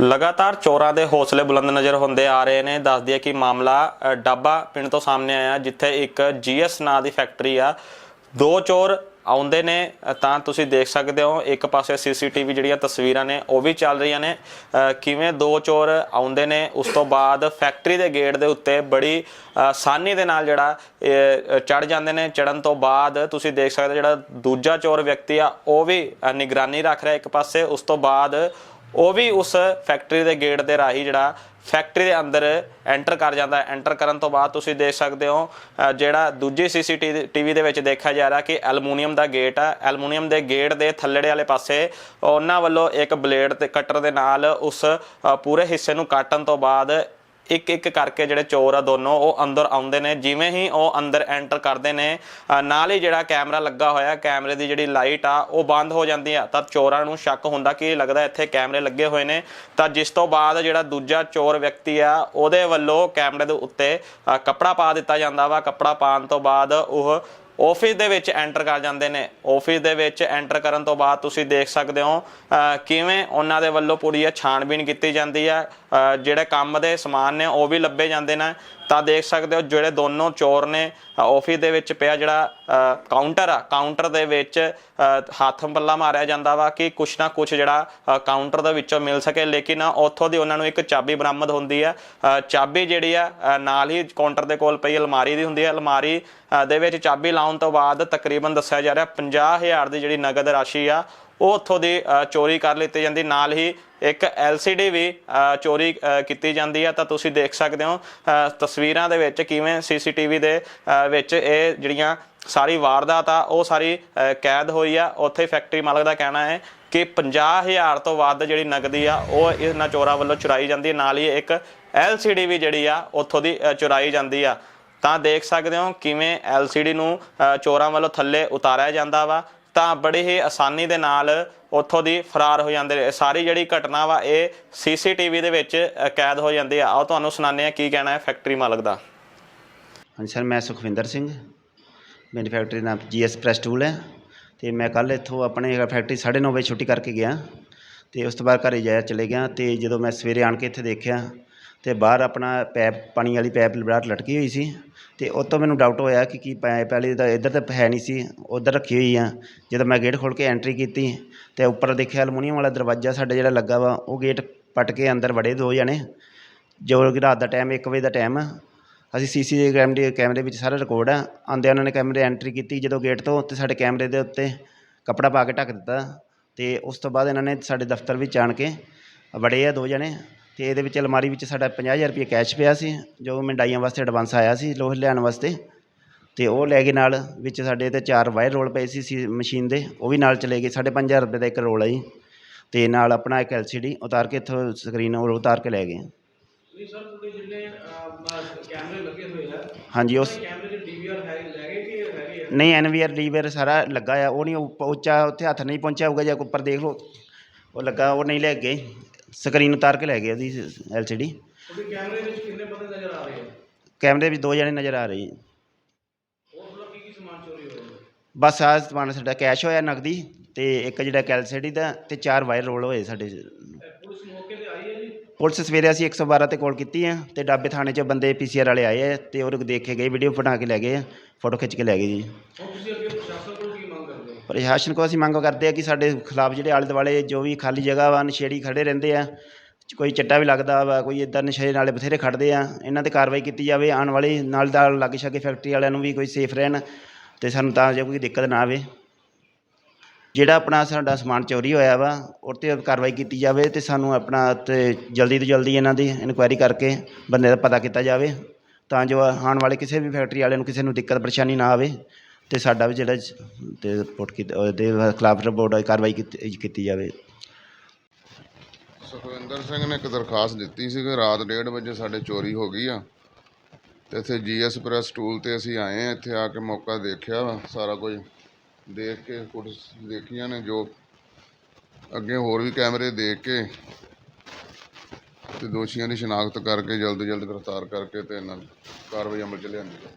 ਲਗਾਤਾਰ ਚੋਰਾਂ ਦੇ ਹੌਸਲੇ ਬੁਲੰਦ ਨਜ਼ਰ ਹੁੰਦੇ ਆ ਰਹੇ ਨੇ। ਦੱਸਦੀ ਹੈ ਕਿ ਮਾਮਲਾ ਡਾਬਾ ਪਿੰਡ ਤੋਂ ਸਾਹਮਣੇ ਆਇਆ ਜਿੱਥੇ ਇੱਕ ਜੀਐਸ ਨਾਂ ਦੀ ਫੈਕਟਰੀ ਆ। ਦੋ ਚੋਰ ਆਉਂਦੇ ਨੇ ਤਾਂ ਤੁਸੀਂ ਦੇਖ ਸਕਦੇ ਹੋ, ਇੱਕ ਪਾਸੇ ਸੀਸੀਟੀਵੀ ਜਿਹੜੀਆਂ ਤਸਵੀਰਾਂ ਨੇ, ਉਹ ਵੀ ਚੱਲ ਰਹੀਆਂ ਨੇ। ਕਿਵੇਂ ਦੋ ਚੋਰ ਆਉਂਦੇ ਨੇ, ਉਸ ਤੋਂ ਬਾਅਦ ਫੈਕਟਰੀ ਦੇ ਗੇਟ ਦੇ ਉੱਤੇ ਬੜੀ ਆਸਾਨੀ ਦੇ ਨਾਲ ਜਿਹੜਾ ਚੜ ਜਾਂਦੇ ਨੇ। ਚੜਨ ਤੋਂ ਬਾਅਦ ਤੁਸੀਂ ਦੇਖ ਸਕਦੇ ਹੋ ਜਿਹੜਾ ਦੂਜਾ ਚੋਰ ਵਿਅਕਤੀ ਆ, ਉਹ ਵੀ ਨਿਗਰਾਨੀ ਰੱਖ ਰਿਹਾ ਇੱਕ ਪਾਸੇ। ਉਸ ਤੋਂ ਬਾਅਦ ਉਹ ਵੀ ਉਸ ਫੈਕਟਰੀ ਦੇ ਗੇਟ ਦੇ ਰਾਹੀਂ ਜਿਹੜਾ ਫੈਕਟਰੀ ਦੇ ਅੰਦਰ ਐਂਟਰ ਕਰ ਜਾਂਦਾ ਹੈ। ਐਂਟਰ ਕਰਨ ਤੋਂ ਬਾਅਦ ਤੁਸੀਂ ਦੇਖ ਸਕਦੇ ਹੋ ਜਿਹੜਾ ਦੂਜੀ ਸੀਸੀਟੀਵੀ ਦੇ ਵਿੱਚ ਦੇਖਿਆ ਜਾ ਰਿਹਾ ਕਿ ਐਲੂਮੀਨੀਅਮ ਦਾ ਗੇਟ ਆ। ਐਲੂਮੀਨੀਅਮ ਦੇ ਗੇਟ ਦੇ ਥੱਲੜੇ ਵਾਲੇ ਪਾਸੇ ਉਹਨਾਂ ਵੱਲੋਂ ਇੱਕ ਬਲੇਡ ਤੇ ਕਟਰ ਦੇ ਨਾਲ ਉਸ ਪੂਰੇ ਹਿੱਸੇ ਨੂੰ ਕੱਟਣ ਤੋਂ ਬਾਅਦ ਇੱਕ ਇੱਕ ਕਰਕੇ ਜਿਹੜੇ ਚੋਰ ਆ ਦੋਨੋਂ, ਉਹ ਅੰਦਰ ਆਉਂਦੇ ਨੇ। ਜਿਵੇਂ ਹੀ ਉਹ ਅੰਦਰ ਐਂਟਰ ਕਰਦੇ ਨੇ ਨਾਲ ਹੀ ਜਿਹੜਾ ਕੈਮਰਾ ਲੱਗਾ ਹੋਇਆ, ਕੈਮਰੇ ਦੀ ਜਿਹੜੀ ਲਾਈਟ ਆ, ਉਹ ਬੰਦ ਹੋ ਜਾਂਦੀ ਆ। ਤਾਂ ਚੋਰਾਂ ਨੂੰ ਸ਼ੱਕ ਹੁੰਦਾ ਕਿ ਲੱਗਦਾ ਇੱਥੇ ਕੈਮਰੇ ਲੱਗੇ ਹੋਏ ਨੇ। ਤਾਂ ਜਿਸ ਤੋਂ ਬਾਅਦ ਜਿਹੜਾ ਦੂਜਾ ਚੋਰ ਵਿਅਕਤੀ ਆ, ਉਹਦੇ ਵੱਲੋਂ ਕੈਮਰੇ ਦੇ ਉੱਤੇ ਕੱਪੜਾ ਪਾ ਦਿੱਤਾ ਜਾਂਦਾ ਵਾ। ਕੱਪੜਾ ਪਾਉਣ ਤੋਂ ਬਾਅਦ ਉਹ ਆਫਿਸ ਦੇ ਵਿੱਚ ਐਂਟਰ ਕਰ ਜਾਂਦੇ ਨੇ। ਆਫਿਸ ਦੇ ਵਿੱਚ ਐਂਟਰ ਕਰਨ ਤੋਂ ਬਾਅਦ ਤੁਸੀਂ ਦੇਖ ਸਕਦੇ ਹੋ ਕਿਵੇਂ ਉਹਨਾਂ ਦੇ ਵੱਲੋਂ ਪੂਰੀ ਇਹ ਛਾਣਬੀਣ ਕੀਤੀ ਜਾਂਦੀ ਹੈ। ਜਿਹੜੇ ਕੰਮ ਦੇ ਸਮਾਨ ਨੇ ਉਹ ਵੀ ਲੱਭੇ ਜਾਂਦੇ ਨੇ। ਤਾਂ ਦੇਖ ਸਕਦੇ ਹੋ ਜਿਹੜੇ ਦੋਨੋਂ ਚੋਰ ਨੇ ਆਫਿਸ ਦੇ ਵਿੱਚ ਪਿਆ ਜਿਹੜਾ ਕਾਊਂਟਰ ਆ ਕਾਊਂਟਰ ਦੇ ਵਿੱਚ ਹੱਥ ਪੱਲਾ ਮਾਰਿਆ ਜਾਂਦਾ ਵਾ ਕਿ ਕੁਛ ਨਾ ਕੁਛ ਜਿਹੜਾ ਕਾਊਂਟਰ ਦੇ ਵਿੱਚੋਂ ਮਿਲ ਸਕੇ। ਲੇਕਿਨ ਉੱਥੋਂ ਦੀ ਉਹਨਾਂ ਨੂੰ ਇੱਕ ਚਾਬੀ ਬਰਾਮਦ ਹੁੰਦੀ ਆ। ਚਾਬੀ ਜਿਹੜੀ ਆ ਨਾਲ ਹੀ ਕਾਊਂਟਰ ਦੇ ਕੋਲ ਪਈ ਅਲਮਾਰੀ ਦੀ ਹੁੰਦੀ ਹੈ ਅਲਮਾਰੀ ਦੇ ਵਿੱਚ ਚਾਬੀ ਲਾਉਣ ਤੋਂ ਬਾਅਦ ਤਕਰੀਬਨ ਦੱਸਿਆ ਜਾ ਰਿਹਾ 50000 ਦੀ ਜਿਹੜੀ ਨਗਦ ਰਾਸ਼ੀ ਆ ਉਹ ਉੱਥੋਂ ਦੀ ਚੋਰੀ ਕਰ ਲਿੱਤੀ ਜਾਂਦੀ। ਨਾਲ ਹੀ ਇੱਕ LCD ਵੀ ਚੋਰੀ ਕੀਤੀ ਜਾਂਦੀ ਹੈ ਤਾਂ ਤੁਸੀਂ ਦੇਖ ਸਕਦੇ ਹੋ ਤਸਵੀਰਾਂ ਦੇ ਵਿੱਚ ਕਿਵੇਂ CCTV ਦੇ ਵਿੱਚ ਇਹ ਜਿਹੜੀਆਂ ਸਾਰੀ ਵਾਰਦਾਤ ਆ, ਉਹ ਸਾਰੀ ਕੈਦ ਹੋਈ ਆ। ਉੱਥੇ ਫੈਕਟਰੀ ਮਾਲਕ ਦਾ ਕਹਿਣਾ ਹੈ ਕਿ 50000 ਤੋਂ ਵੱਧ ਜਿਹੜੀ ਨਗਦੀ ਆ, ਉਹ ਇਹਨਾਂ ਚੋਰਾਂ ਵੱਲੋਂ ਚੁਰਾਈ ਜਾਂਦੀ ਹੈ। ਨਾਲ ਹੀ ਇੱਕ LCD ਵੀ ਜਿਹੜੀ ਆ, ਉੱਥੋਂ ਦੀ ਚੁਰਾਈ ਜਾਂਦੀ ਆ। ਤਾਂ ਦੇਖ ਸਕਦੇ ਹੋ ਕਿਵੇਂ LCD ਨੂੰ ਚੋਰਾਂ ਵੱਲੋਂ ਥੱਲੇ ਉਤਾਰਿਆ ਜਾਂਦਾ ਵਾ। ਤਾਂ ਬੜੀ ਹੀ ਆਸਾਨੀ ਦੇ ਨਾਲ ਉੱਥੋਂ ਦੀ ਫਰਾਰ ਹੋ ਜਾਂਦੇ ਨੇ। ਸਾਰੀ ਜਿਹੜੀ ਘਟਨਾ ਵਾ, ਇਹ ਸੀਸੀਟੀਵੀ ਦੇ ਵਿੱਚ ਕੈਦ ਹੋ ਜਾਂਦੀ ਆ। ਆਓ ਤੁਹਾਨੂੰ ਸੁਣਾਉਂਦੇ ਆ ਕੀ ਕਹਿਣਾ ਹੈ ਫੈਕਟਰੀ ਮਾਲਕ ਦਾ। ਹਾਂਜੀ ਸਰ, ਮੈਂ ਸੁਖਵਿੰਦਰ ਸਿੰਘ। ਮੇਰੀ ਫੈਕਟਰੀ ਦਾ ਨਾਮ ਜੀਐਸ ਪ੍ਰੈਸ ਟੂਲ ਹੈ। ਤੇ ਮੈਂ ਕੱਲ ਇੱਥੋਂ ਆਪਣੇ ਫੈਕਟਰੀ 9:30 ਵਜੇ ਛੁੱਟੀ ਕਰਕੇ ਗਿਆ। ਤੇ ਉਸ ਤੋਂ ਬਾਅਦ ਘਰੇ ਜਾਇਆ ਚਲੇ ਗਿਆ। ਤੇ ਜਦੋਂ ਮੈਂ ਸਵੇਰੇ ਆਣ ਕੇ ਇੱਥੇ ਦੇਖਿਆ ਅਤੇ ਬਾਹਰ ਆਪਣਾ ਪੈਪ, ਪਾਣੀ ਵਾਲੀ ਪੈਪ ਬਾਹਰ ਲਟਕੀ ਹੋਈ ਸੀ ਅਤੇ ਉਹ ਤੋਂ ਮੈਨੂੰ ਡਾਊਟ ਹੋਇਆ ਕਿ ਕੀ ਪੈਪ ਵਾਲੀ ਤਾਂ ਇੱਧਰ ਤਾਂ ਹੈ ਨਹੀਂ ਸੀ, ਉੱਧਰ ਰੱਖੀ ਹੋਈ ਆ। ਜਦੋਂ ਮੈਂ ਗੇਟ ਖੋਲ੍ਹ ਕੇ ਐਂਟਰੀ ਕੀਤੀ ਅਤੇ ਉੱਪਰ ਦੇਖਿਆ ਅਲਮੂਨੀਅਮ ਵਾਲਾ ਦਰਵਾਜ਼ਾ ਸਾਡੇ ਜਿਹੜਾ ਲੱਗਾ ਵਾ, ਉਹ ਗੇਟ ਪਟ ਕੇ ਅੰਦਰ ਵੜੇ ਦੋ ਜਣੇ। ਜੋ ਕਿ ਰਾਤ ਦਾ ਟਾਈਮ ਇੱਕ ਵਜੇ ਦਾ ਟਾਈਮ ਆ ਅਸੀਂ ਸੀਸੀ ਦੇ ਕੈਮਰੇ ਕੈਮਰੇ ਵਿੱਚ ਸਾਰਾ ਰਿਕਾਰਡ ਆ। ਆਂਦੇ ਉਹਨਾਂ ਨੇ ਕੈਮਰੇ ਐਂਟਰੀ ਕੀਤੀ ਜਦੋਂ ਗੇਟ ਤੋਂ ਤੇ ਸਾਡੇ ਕੈਮਰੇ ਦੇ ਉੱਤੇ ਕੱਪੜਾ ਪਾ ਕੇ ਢੱਕ ਦਿੱਤਾ ਅਤੇ ਉਸ ਤੋਂ ਬਾਅਦ ਇਹਨਾਂ ਨੇ ਸਾਡੇ ਦਫ਼ਤਰ ਵਿੱਚ ਆਣ ਕੇ ਵੜੇ ਆ ਦੋ ਜਣੇ। ਤੇ ਇਹਦੇ ਵਿੱਚ ਅਲਮਾਰੀ ਵਿੱਚ ਸਾਡਾ 50000 ਰੁਪਏ ਕੈਸ਼ ਪਿਆ ਸੀ ਜੋ ਮਿੰਡਾਈਆਂ ਵਾਸਤੇ ਐਡਵਾਂਸ ਆਇਆ ਸੀ ਲੋਹੇ ਲਿਆਉਣ ਵਾਸਤੇ। ਤੇ ਉਹ ਲੈ ਗਏ ਨਾਲ ਵਿੱਚ ਸਾਡੇ ਤੇ ਚਾਰ ਵਾਇਰ ਰੋਲ ਪਏ ਸੀ ਸੀ ਮਸ਼ੀਨ ਦੇ ਉਹ ਵੀ ਨਾਲ ਚਲੇ ਗਏ 5500 ਰੁਪਏ ਦਾ ਇੱਕ ਰੋਲ ਹੈ ਜੀ। ਤੇ ਨਾਲ ਆਪਣਾ ਇੱਕ LCD ਉਤਾਰ ਕੇ ਇੱਥੋਂ ਸਕਰੀਨ ਉਹ ਉਤਾਰ ਕੇ ਲੈ ਗਏ। ਨਹੀਂ ਸਰ ਤੁਹਾਡੇ ਜਿਹੜੇ ਅਹ, ਕੈਮਰੇ ਲੱਗੇ ਹੋਏ ਆ ਹਾਂਜੀ ਉਸ ਕੈਮਰੇ ਦੇ ਡੀਵੀਆਰ ਹੈ ਲੈ ਗਏ ਕਿ ਹੈਗੇ ਆ? ਨਹੀਂ ਐਨਵੀਆਰ ਲੀਵਰ ਸਾਰਾ ਲੱਗਾ ਆ ਉਹ ਨਹੀਂ ਉੱਚਾ ਉੱਥੇ ਹੱਥ ਨਹੀਂ ਪਹੁੰਚਿਆ ਹੋਊਗਾ ਜਾਂ ਉੱਪਰ ਦੇਖ ਲਓ ਉਹ ਲੱਗਾ ਉਹ ਨਹੀਂ ਲੈ ਗਏ। ਸਕਰੀਨ ਉਤਾਰ ਕੇ ਲੈ ਗਏ ਉਹਦੀ ਐਲਸੀਡੀ। ਤੁਹਾਡੇ ਕੈਮਰੇ ਵਿੱਚ ਕਿੰਨੇ ਬੰਦੇ ਨਜ਼ਰ ਆ ਰਹੇ ਆ? ਕੈਮਰੇ ਵਿੱਚ ਦੋ ਜਣੇ ਨਜ਼ਰ ਆ ਰਹੇ ਹੋਰ ਤੁਹਾਡਾ ਕੀ ਕੀ ਸਮਾਨ ਚੋਰੀ ਹੋਇਆ ਬਸ ਆਹ ਸਮਾਨ ਸਾਡਾ ਕੈਸ਼ ਹੋਇਆ ਨਗਦੀ ਤੇ ਇੱਕ ਜਿਹੜਾ ਐਲਸੀਡੀ ਦਾ ਤੇ ਚਾਰ ਵਾਇਰ ਰੋਲ ਹੋਏ ਸਾਡੇ। ਇਹ ਪੁਲਿਸ ਮੌਕੇ ਤੇ ਆਈ ਹੈ ਜੀ? ਪੁਲਿਸ ਸਵੇਰੇ ਅਸੀਂ 112 ਤੇ ਕਾਲ ਕੀਤੀ ਆ ਤੇ ਡਾਬੇ ਥਾਣੇ 'ਚ ਬੰਦੇ ਪੀਸੀਆਰ ਵਾਲੇ ਆਏ ਆ ਤੇ ਉਹ ਦੇਖ ਕੇ ਗਏ ਵੀਡੀਓ ਬਣਾ ਕੇ ਲੈ ਗਏ ਆ ਫੋਟੋ ਖਿੱਚ ਕੇ ਲੈ ਗਏ ਜੀ। ਹੁਣ ਤੁਸੀਂ ਅੱਗੇ ਪ੍ਰਸ਼ਾਸਨ ਕੋਲ ਕੀ ਮੰਗ ਕਰਦੇ ਹੋ ਪ੍ਰਸ਼ਾਸਨ ਕੋਲ ਅਸੀਂ ਮੰਗ ਕਰਦੇ ਹਾਂ ਕਿ ਸਾਡੇ ਖਿਲਾਫ ਜਿਹੜੇ ਆਲੇ ਦੁਆਲੇ ਜੋ ਵੀ ਖਾਲੀ ਜਗ੍ਹਾ ਵਾ, ਨਸ਼ੇੜੀ ਖੜ੍ਹੇ ਰਹਿੰਦੇ ਆ, ਕੋਈ ਚੱਟਾ ਵੀ ਲੱਗਦਾ ਵਾ, ਕੋਈ ਇੱਦਾਂ ਨਸ਼ੇ ਨਾਲੇ ਬਥੇਰੇ ਖੜ੍ਹਦੇ ਆ, ਇਹਨਾਂ ਤੇ ਕਾਰਵਾਈ ਕੀਤੀ ਜਾਵੇ, ਆਉਣ ਵਾਲੀ ਨਾਲ ਦਾ ਲਾਗੇ ਛਾਗੇ ਫੈਕਟਰੀ ਵਾਲਿਆਂ ਨੂੰ ਵੀ ਕੋਈ ਸੇਫ ਰਹਿਣ ਅਤੇ ਸਾਨੂੰ ਤਾਂ ਜੋ ਕੋਈ ਦਿੱਕਤ ਨਾ ਆਵੇ। ਜਿਹੜਾ ਆਪਣਾ ਸਾਡਾ ਸਮਾਨ ਚੋਰੀ ਹੋਇਆ ਵਾ ਉਹ 'ਤੇ ਕਾਰਵਾਈ ਕੀਤੀ ਜਾਵੇ ਅਤੇ ਸਾਨੂੰ ਆਪਣਾ ਅਤੇ ਜਲਦੀ ਤੋਂ ਜਲਦੀ ਇਹਨਾਂ ਦੀ ਇਨਕੁਆਇਰੀ ਕਰਕੇ ਬੰਦੇ ਦਾ ਪਤਾ ਕੀਤਾ ਜਾਵੇ, ਤਾਂ ਜੋ ਆਉਣ ਵਾਲੇ ਕਿਸੇ ਵੀ ਫੈਕਟਰੀ ਵਾਲੇ ਨੂੰ ਕਿਸੇ ਨੂੰ ਦਿੱਕਤ, ਪਰੇਸ਼ਾਨੀ ਨਾ ਆਵੇ। ਅਤੇ ਸਾਡਾ ਵੀ ਜਿਹੜਾ ਤੇ ਰਿਪੋਰਟ ਕੀਤੀ ਉਹਦੇ ਖਿਲਾਫ ਰਿਪੋਰਟ ਕਾਰਵਾਈ ਕੀਤੀ ਕੀਤੀ ਜਾਵੇ। ਸੁਖਵਿੰਦਰ ਸਿੰਘ ਨੇ ਇੱਕ ਦਰਖਾਸਤ ਦਿੱਤੀ ਸੀ ਕਿ ਰਾਤ 1:30 ਵਜੇ ਸਾਡੇ ਚੋਰੀ ਹੋ ਗਈ ਆ। ਤੇ ਇੱਥੇ ਜੀਐਸ ਪ੍ਰੈਸ ਟੂਲ ਤੇ ਅਸੀਂ ਆਏ ਆ, ਇੱਥੇ ਆ ਕੇ ਮੌਕਾ ਦੇਖਿਆ ਵਾ, ਸਾਰਾ ਕੁਝ ਦੇਖ ਕੇ, ਕੁਝ ਦੇਖੀਆਂ ਨੇ ਜੋ ਅੱਗੇ ਹੋਰ ਵੀ ਕੈਮਰੇ ਦੇਖ ਕੇ ਤੇ ਦੋਸ਼ੀਆਂ ਦੀ ਸ਼ਨਾਖਤ ਕਰਕੇ ਜਲਦ ਤੋਂ ਜਲਦ ਗ੍ਰਿਫਤਾਰ ਕਰਕੇ ਤੇ ਇਹਨਾਂ ਨੂੰ ਕਾਰਵਾਈ ਅਮਲ ਚ ਲਿਆਂਦੀ ਜਾਵੇ